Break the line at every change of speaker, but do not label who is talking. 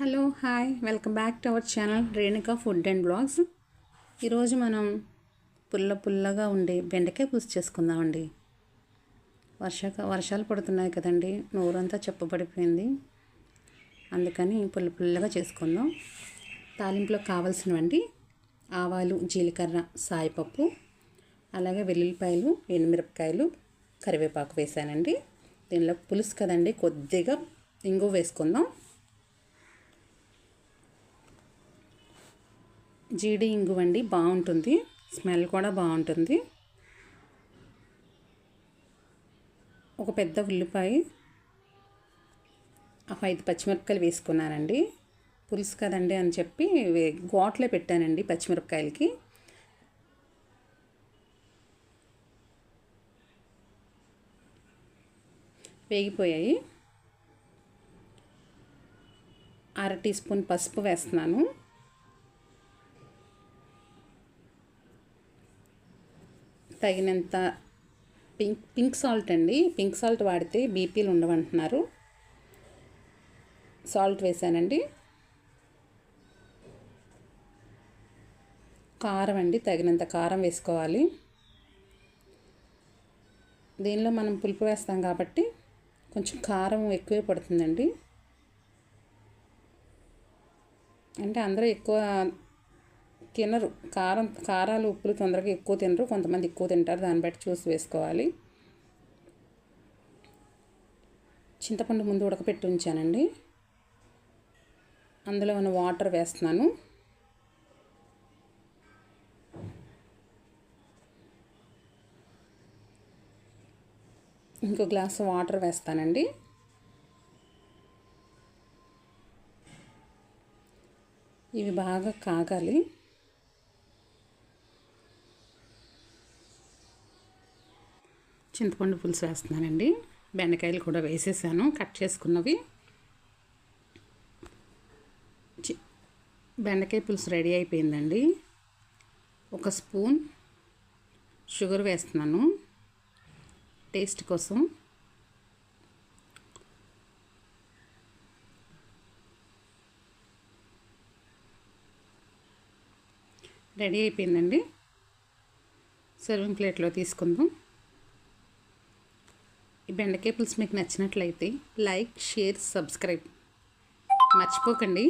Hello hi. Welcome back to our channel Renuka food and blogs. ఈరోజు మనం పుల్ల పుల్లగా ఉండే బెండకాయ పులుసు చేసుకుందామండి. వర్షాక వర్షాలు పడుతున్నాయి కదండి. నోరంతా చెప్పబడిపోయింది. అందుకని పుల్ల పుల్లగా చేసుకుందాం. తాలింపులో కావాల్సినవండి ఆవాలు జీలకర్ర సాయిపప్పు అలాగే వెల్లుల్లిపాయలు ఎండుమిరపకాయలు కరివేపాకు వేసానండి. దీనిలో పులుసు కదండి కొద్దిగా ఇంగు వేసుకుందాం. జీడి ఇంగువండి బాగుంటుంది. స్మెల్ కూడా బాగుంటుంది. ఒక పెద్ద ఉల్లిపాయ ఒక ఐదు పచ్చిమిరపకాయలు వేసుకున్నానండి. పులుసు కదండి అని చెప్పి గోట్లో పెట్టానండి పచ్చిమిరపకాయలకి. వేగిపోయాయి. అర టీ స్పూన్ పసుపు వేస్తున్నాను. తగినంత పింక్ పింక్ సాల్ట్ అండి. పింక్ సాల్ట్ వాడితే బీపీలు ఉండవంటున్నారు. సాల్ట్ వేసానండి. కారం అండి తగినంత కారం వేసుకోవాలి. దీనిలో మనం పులుపు వేస్తాం కాబట్టి కొంచెం కారం ఎక్కువే పడుతుందండి. అంటే అందరూ ఎక్కువ తినరు. కారం కారాలు ఉప్పులు తొందరగా ఎక్కువ తినరు. కొంతమంది ఎక్కువ తింటారు. దాన్ని బట్టి చూసి వేసుకోవాలి. చింతపండు ముందు ఉడకపెట్టి ఉంచానండి. అందులో ఉన్న వాటర్ వేస్తున్నాను. ఇంకో గ్లాస్ వాటర్ వేస్తానండి. ఇవి బాగా కాగాలి. చింతపండు పులుసు వేస్తున్నానండి. బెండకాయలు కూడా వేసేసాను. కట్ చేసుకున్నవి. బెండకాయ పులుసు రెడీ అయిపోయిందండి. ఒక స్పూన్ షుగర్ వేస్తున్నాను. టేస్ట్ కోసం. రెడీ అయిపోయిందండి. సర్వింగ్ ప్లేట్లో తీసుకుందాం. ఈ బెండకాయ పులుసు మీకు నచ్చినట్లయితే లైక్ షేర్ సబ్స్క్రైబ్. మర్చిపోకండి.